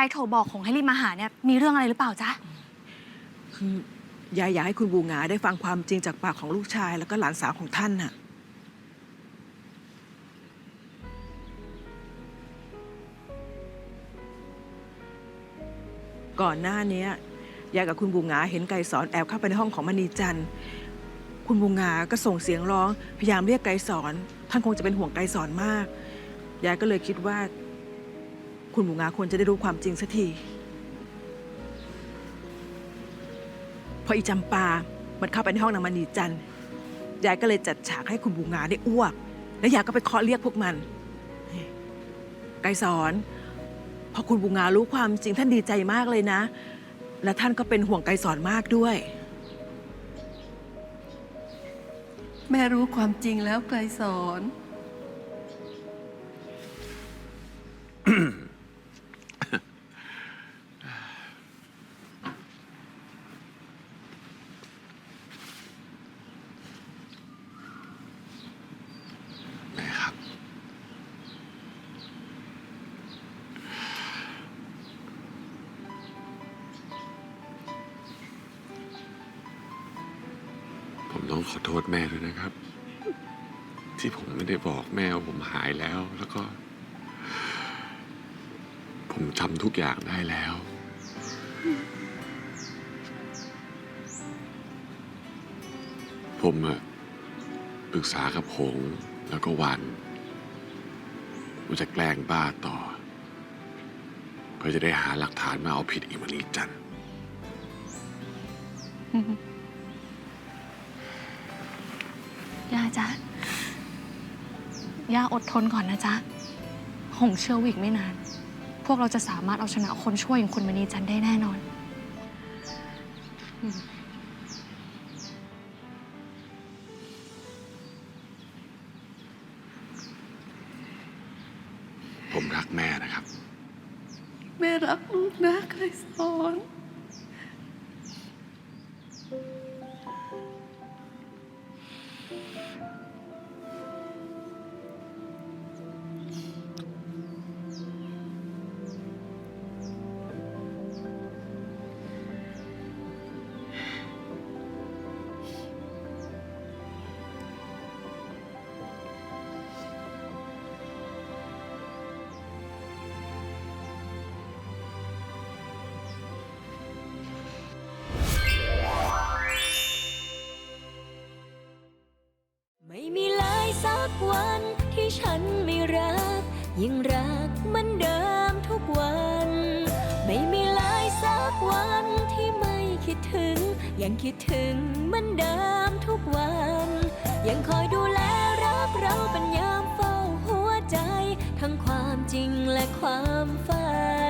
ยายโทรบอกของให้รีบมาหาเนี่ยมีเรื่องอะไรหรือเปล่าจ๊ะ คือยายอยากให้คุณบูงาได้ฟังความจริงจากปากของลูกชาย แล้วก็หลานสาวของท่านน่ะ ก่อนหน้าเนี้ยยายกับคุณบูงาเห็นไก่สอนแอบเข้าไปในห้องของมณีจันทร์คุณบูงาก็ส่งเสียงร้อง พยายามเรียกไก่สอน ท่านคงจะเป็นห่วงไก่สอนมาก ยายก็เลยคิดว่า คุณบูงาควรจะได้รู้ความจริงสักที พออีจำปา มันเข้าไปในห้องนางมณีจันทร์ยายก็เลยจัดฉากให้คุณบูงาได้อ้วก แล้วยายก็ไปเคาะเรียกพวกมัน ไกรสอน พอคุณบูงารู้ความจริงท่านดีใจมากเลยนะ และท่านก็เป็นห่วงไกรสอนมากด้วย แม่รู้ความจริงแล้วไกรสอน ต้องขอโทษแม่ด้วยนะครับ ที่ผมไม่ได้บอกแม่ว่าผมหายแล้ว แล้วก็ ผมทำทุกอย่างได้แล้ว ผมอะปรึกษากับหงแล้วก็วันว่าจะแกล้งบ้าต่อ เพื่อจะได้หาหลักฐานมาเอาผิดอิมรีจันท ย่าจ๊ะ ย่าอดทนก่อนนะจ๊ะ หงเชื่อว่าอีกไม่นาน พวกเราจะสามารถเอาชนะคนช่วยอย่างคุณมณีจันทร์ได้แน่นอน ผมรักแม่นะครับ แม่รักลูกนะไกรสอน กวันที่ฉันไม่รัก ยิ่งรักมันเดิมทุกวัน ไม่มีเลยสักวันที่ไม่คิดถึง ยังคิดถึงมันเดิมทุกวัน ยังคอยดูแลรักเราเป็นยามเฝ้าหัวใจ ทั้งความจริงและความฝัน